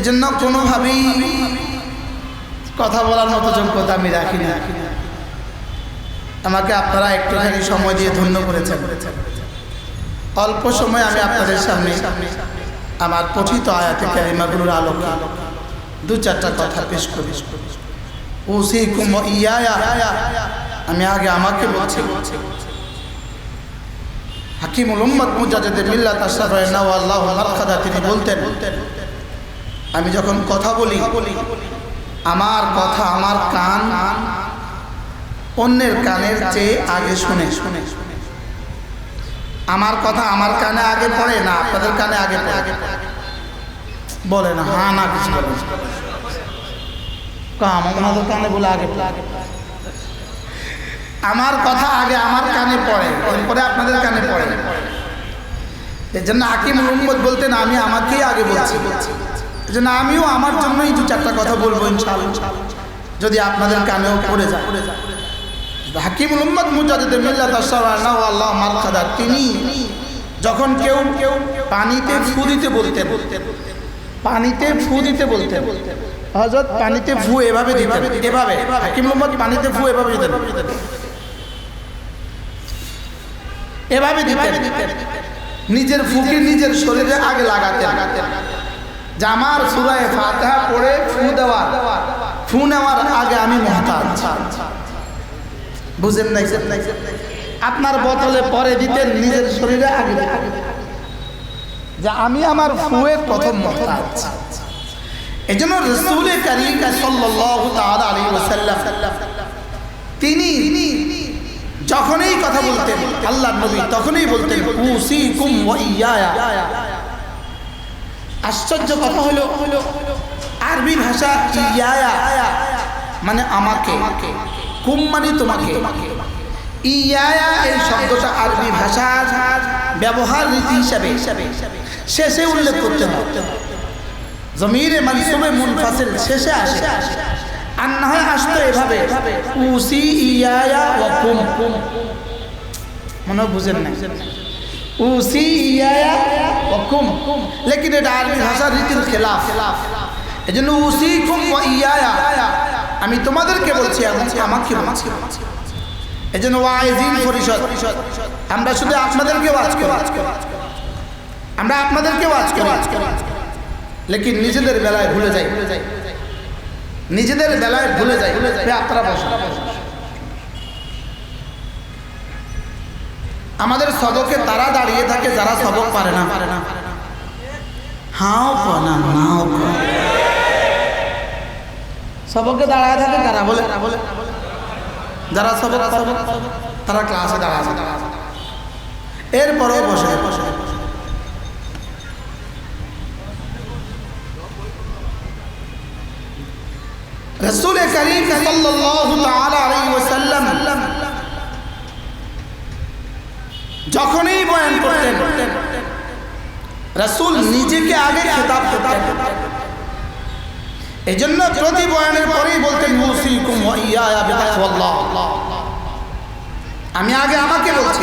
এজন্য কোনোভাবেই কথা বলার মতো যোগ্যতা আমি রাখি না। আমাকে আপনারা একটুখানি সময় দিয়ে ধন্য করেছেন। অল্প সময় আমি আপনাদের সামনে আমার পঠিত আয়াতে ক্যারিমাগুলোর আলোকে দু চারটা কথা পেশ করি। ও কুম ইয়া আমি আগে আমাকে বলছি। হাকিমুল উম্মদ মুজাদ্দিদ মিল্লাত আশরাফ আল্লাহ তিনি বলতেন আমি যখন কথা বলি, আমার কথা আমার কান অন্যের কানের চেয়ে আগে শুনে। শুনে আমার কথা আমার কানে আগে পড়ে না আপনাদের কানে আগে পড়ে? বলে না হ্যাঁ না, কিছু বলে কানে বলে আগে। আমার কথা আগে আমার কানে পড়ে, এরপরে আপনাদের কানে পড়ে। এর জন্য হাকিম মোহাম্মদ বলতেন, আমি আমাকেই আগে বলছি। এই জন্য আমিও আমার জন্যই দু চারটা কথা বলব ইনশাআল্লাহ। যদি আপনাদের কানেও পড়ে যায়। হাকিম মোহাম্মদ মুজাদ্দিদ মিল্লাত আশরাফ আল্লাহ মারখাদা তিনি যখন কেউ কেউ পানিতে ফু দিতে বলতেন, পানিতে ফু দিতে বলতেন হজরত পানিতে ফু এভাবে দিতেন, এভাবে হাকিম মোহাম্মদ পানিতে ফু এভাবে দিতেন এভাবে দিতেন, নিজের ফুকে নিজের শরীরে আগে লাগাতেন জামার সুরায় ফাতেহা পড়ে ফু দেওয়ার। ফু নেওয়ার আগে আমি মহতাজ। বুঝেন নাই? আপনার বোতলে পরে দিতেন, নিজের শরীরে আগে যে আমি আমার ফুয়ের প্রথম মহতাজ। এই জন্য রসুল করিম আলাইহি ওয়াসাল্লাম তিনি যখনই কথা বলতেন আল্লাহ নবী তখনই বলতেন আশ্চর্য কথা হলো, আরবি ভাষা মানে আমাকে কুম মানে তোমাকে। ইয়ায়া এই শব্দটা আরবি ভাষার ব্যবহার রীতি হিসাবে শেষে উল্লেখ করতে হয়। জমিরে মানসুবে মুনফাসিল শেষে আসে। আর না হয় আসতো এভাবে, উসি ইয়ায়া ওয়া কুম। মনে বুঝেন না উসি ইয়ায়া ওয়া কুম লেকিন এটা আরবি ভাষার রীতির খেলাফ এই জন্য উসি ইয়ায়া আমি তোমাদেরকে বলছি আমাকে বলছি এই জন্য ওয়াইজিন পরিষদ আমরা শুধু আপনাদেরকে ওয়াজ করি আমরা আপনাদেরকে ওয়াজ করি লেকিন নিজেদের বেলায় ভুলে যাই নিজেদের বেলায় ভুলে যাই আপনারা বসুন আমাদের সবকে তারা দাঁড়িয়ে থাকে, যারা সবক পারে না। পারে না হাও না নাও সবকে দাঁড়ায় থাকে কারা বলে? যারা সবক তারা ক্লাসে দাঁড়ায় এরপরেও বসে বসে। রসুল করিম সাল্লাল্লাহু তাআলা আলাইহি ওয়াসাল্লাম যখনই বয়ান করতেন, রসুল নিজেকে আগে খেতাব করতেন। এই জন্য প্রতি বয়ানের পরেই বলতেন আমি আগে আমাকে বলছি,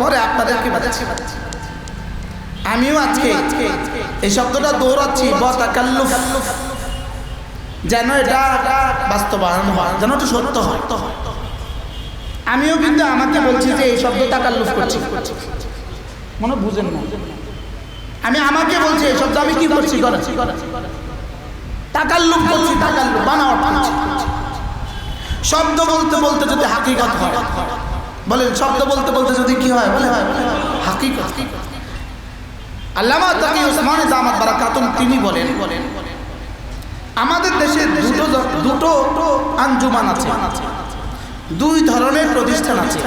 পরে আপনাদেরকে আমিও আজকে এই শব্দটা দৌড়াচ্ছি যেন এটা বাস্তবায়ন হয়, যেন এটা সত্য হয়। আমিও কিন্তু আমাকে বলছি যে এই শব্দ তাকাল্লুফ করছি। মনে বুঝেন না। আমি আমাকে বলছি এই শব্দ আমি কি করছি করেছি তাকাল্লুফ করছি তাকাল্লুফ বানাও শব্দ বলতে বলতে যদি হাকিকত হয়। বলেন শব্দ বলতে বলতে যদি কি হয় বলে হয় হাকিকত। আল্লামা তাকি উসমান জামাত বারাকাতুন তিনি বলেন বলেন আমাদের দেশে দুটো দুটো আঞ্জুমান আছে। দুই ধরনের প্রতিষ্ঠান আছে।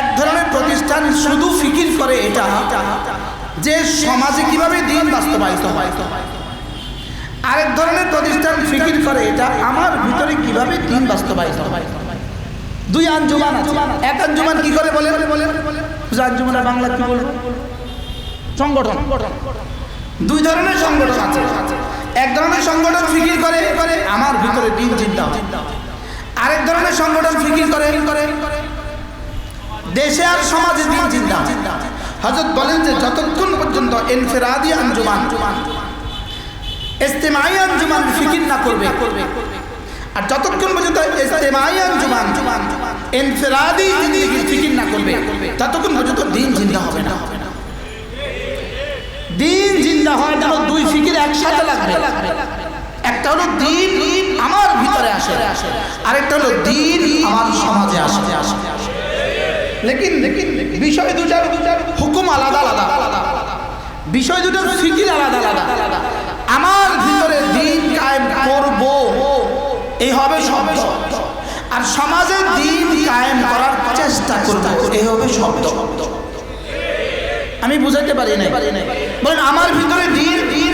এক ধরনের প্রতিষ্ঠান শুধু ফিকির করে এটা, যে সমাজে কীভাবে দিন বাস্তবায়িত হয়। আরেক ধরনের প্রতিষ্ঠান ফিকির করে এটা, আমার ভিতরে কীভাবে দিন বাস্তবায়িত হয়। দুই আঞ্জুমান এক আঞ্জুমান কি করে বলে আঞ্জুমানের বাংলা কি বলব? সংগঠন। দুই ধরনের সংগঠন আছে। এক ধরনের সংগঠন ফিকির করে, আমার ভিতরে দিন চিন্তা হয়। আরেক ধরনের সংগঠন ফিকির করে। দেশে আর সমাজে দিন চিন্তা। হজরত বলেন যে, যতক্ষণ পর্যন্ত এনফেরাদি আঞ্জুমান ইস্তেমাই আঞ্জুমান ফিকির না করবে, আর যতক্ষণ পর্যন্ত ইস্তেমাই আঞ্জুমান জিন্দেগির ফিকির না করবে, ততক্ষণ পর্যন্ত দিন জিন্দা হবে না। দিন জিন্দা জন্য দুই ফিকির একসাথে লাগবে। একটা হলো দিন আমার ভিতরে আসে। আরেকটা হলো দিন আমার সমাজে আসে। লেকিন বিষয় হুকুম আলাদা আলাদা। বিষয় দুটার ফিকির আলাদা আলাদা। আমার ভিতরে দিন কায়েম করব এই হবে শব্দ। আর সমাজে দিন কায়েম করার চেষ্টা করব এই হবে শব্দ। আমি বুঝাইতে পারি না বলেন, আমার ভিতরে দিন দিন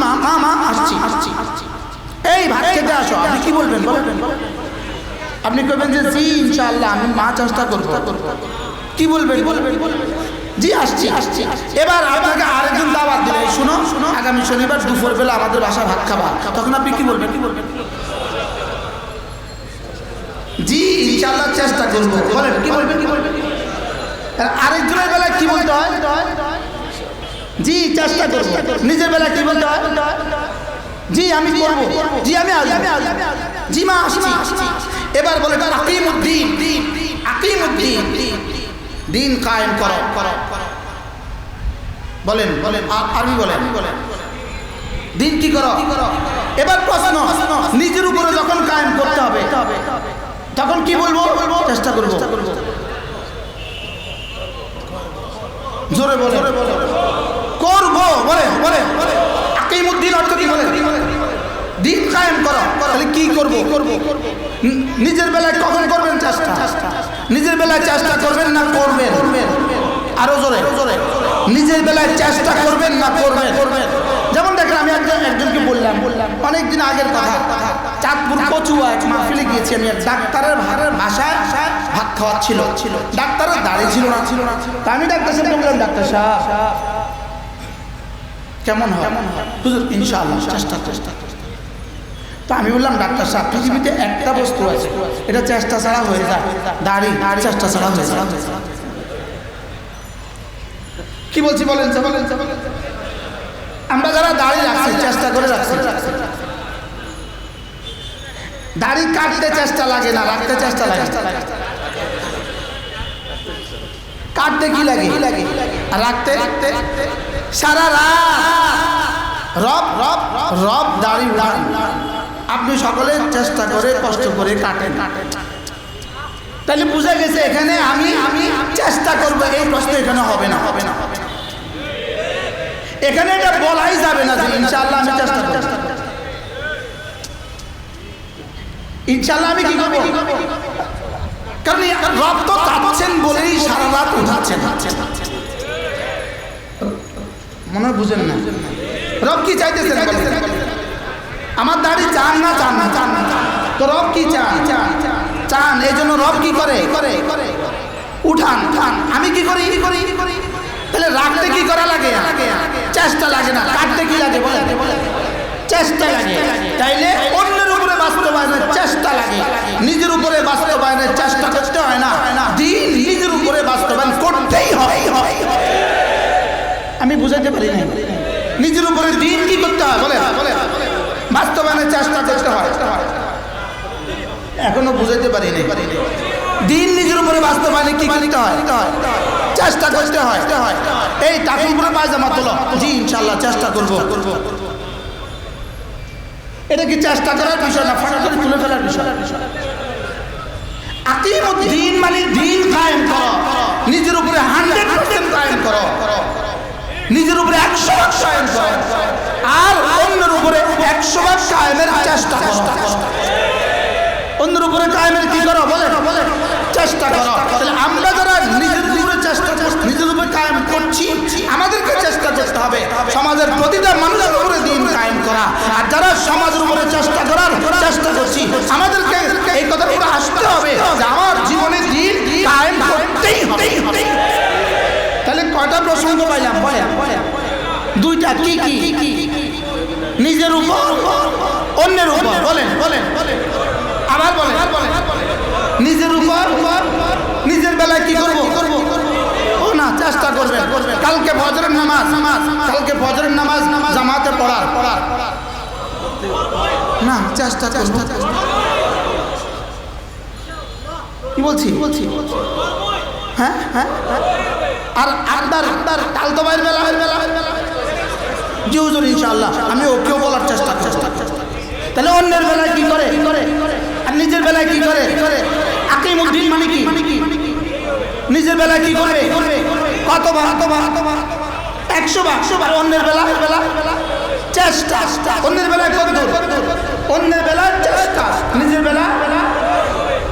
কি বলবেন বলবেন আপনি কইবেন যে জি ইনশাআল্লাহ আমি মা চেষ্টা করব। কি বলবেন? বলবেন? জি আসছি আসছি এবার আপনাকে আরেকজন দাওয়াত দিলে শুনো শুনো আগামী শনিবার দুপুর বেলা আমাদের বাসা ভাত খাবা। তখন আপনি কি বলবেন? কি বলবেন জি ইনশাআল্লাহ চেষ্টা করব। বলেন কি বলবেন কি বলবেন? আরেকজনের বেলায় কি বলতে হয়? জি চেষ্টা করব। নিজের বেলায় কি বলতে হয়? জি আমি করব। জি আমি জি মা আসছি। এবার বলে আকিমুদ্দিন। আকিমুদ্দিন। দিন কায়েম করো। বলেন বলেন। আরবি বলেন। বলেন। দিন কি করো? এবার প্রশ্ন। নিজের উপরে যখন কায়েম করতে হবে তখন কি বলব? চেষ্টা করব। জোরে বলে করব বলে বলে আকিমুদ্দিন অর্থ কি বলে? দিন কায়েম করো। তাহলে কি করব? করব? নিজের বেলায় কখন করবেন চেষ্টা? নিজের বেলায় চেষ্টা করবেন না করবেন? আরও জোরে। জোরে নিজের বেলায় চেষ্টা করবেন না করবেন? যেমন দেখেন আমি একজন একজনকে বললাম বললাম অনেক দিন আগের কথা। চাঁদপুর কচুয়া এক মাহফিলে গিয়েছি আমি ডাক্তারের ভাড়ের ভাষায় ভাত খাওয়া ছিল ছিল ডাক্তারের দাড়ি ছিল না। ছিল না তা আমি ডাক্তার সাহেব বললাম ডাক্তার সাহেব কেমন হয়? কেমন হয় হুজুর ইনশাআল্লাহ চেষ্টা চেষ্টা তো আমি বললাম, ডাক্তার সাহেব, পৃথিবীতে একটা বস্তু আছে। এটা চেষ্টা ছাড়া হয়ে যায়। দাড়ি দাড়ি চেষ্টা ছাড়া হয়ে যায়। কি বলছি বলেন বলেন আমরা যারা দাড়ি রাখছি, চেষ্টা করে রাখছি। দাড়ি কাটতে চেষ্টা লাগে না, রাখতে চেষ্টা লাগে। কাটতে কি লাগে? রাখতে? রাখতে সারা রাত। রব রব রব দাড়ি উড়ান আপনি সকলে চেষ্টা করে কষ্ট করে কাটেন। তাহলে বুঝা গেছে এখানে আমি আমি চেষ্টা করব, এই প্রশ্ন এখানে হবে না হবে না। হবে না এখানে এটা বলাই যাবে না যে ইনশাআল্লাহ আমি চেষ্টা করব। ইনশাআল্লাহ আমি কি করব? কারণ রব তো চাচ্ছেন বলেই সারা রাত উঠাচ্ছেন মনে বুঝেন না। রব কি চাইতেছেন? আমার দাড়ি চান না চান না চান না। তো রব কি চান? চান, এই জন্য রব কি করে? করে করে উঠান উঠান। আমি কি করি? কি করি করি তাহলে রাখতে কি করা লাগে? চেষ্টা লাগে না। কাটতে কি লাগে বলে চেষ্টা লাগে। তাইলে অন্যের উপরে বাস্তবায়নের চেষ্টা লাগে। নিজের উপরে বাস্তবায়নের চেষ্টা করতে হয় না। দিন নিজের উপরে বাস্তবায়ন করতেই হয়। হয় আমি বুঝাতে পারি না নিজের উপরে দিন কি করতে হয়? বলে বলে বাস্তবায়নের চেষ্টা করতে হয়। এখনও বুঝাইতে পারি না দিন নিজের উপরে বাস্তবায়নে কি করতে হয়? চেষ্টা করতে হয়। এই উপরে পায়জামা তোলো। জি ইনশাল্লাহ চেষ্টা করব। এটা কি চেষ্টা করার বিষয় না ফাটা করে তুলে ফেলার বিষয়? দিন মানে দিন নিজের উপরে হান্ড্রেড পার্সেন্ট কায়েম করো। নিজের উপরে একশো করো। আর অন্যের উপরে একশো ভাগ কায়েমের চেষ্টা অন্যের উপরে কায়েমের কি করো? বলে চেষ্টা করো। তাহলে আমরা যারা নিজের উপরে চেষ্টা নিজের উপরে কায়েম করছি, আমাদেরকে চেষ্টা করতে হবে। সমাজের প্রতিটা মানুষের উপরে দিন কায়েম করা। আর যারা সমাজের উপরে চেষ্টা করার চেষ্টা করছি, আমাদেরকে এই কথাগুলো আসতে হবে যে আমার জীবনে দিন কায়েম করতেই হবে। তাহলে কয়টা প্রসঙ্গ পাইলাম? দুইটা, কি কি? নিজের উপর অন্যের উপর বলেন বলেন। আবার বলেন। নিজের উপর নিজের বেলায় কি করব? করব? ও না চেষ্টা করবেন। কালকে ফজরের নামাজ কালকে ফজরের নামাজ জামাতে পড়ার। পড়ার না চেষ্টা চেষ্টা কি বলছি? বলছি? হ্যাঁ হ্যাঁ হ্যাঁ? আর আপনার আপনার কাল তো বাইর বেলা। বেলা জি হুজুর ইনশাআল্লাহ। আমি চেষ্টা তাহলে অন্যের বেলায় কি করে? করে আর নিজের বেলায় কি করে? আকিম আকিমুদ্দিন মানে কি? নিজের বেলায় কি করবে কত বার কত বার একশো বার। একশো বার অন্যের বেলা বেলা চেষ্টা। অন্যের বেলায় কত অন্যের বেলায় চেষ্টা। নিজের বেলা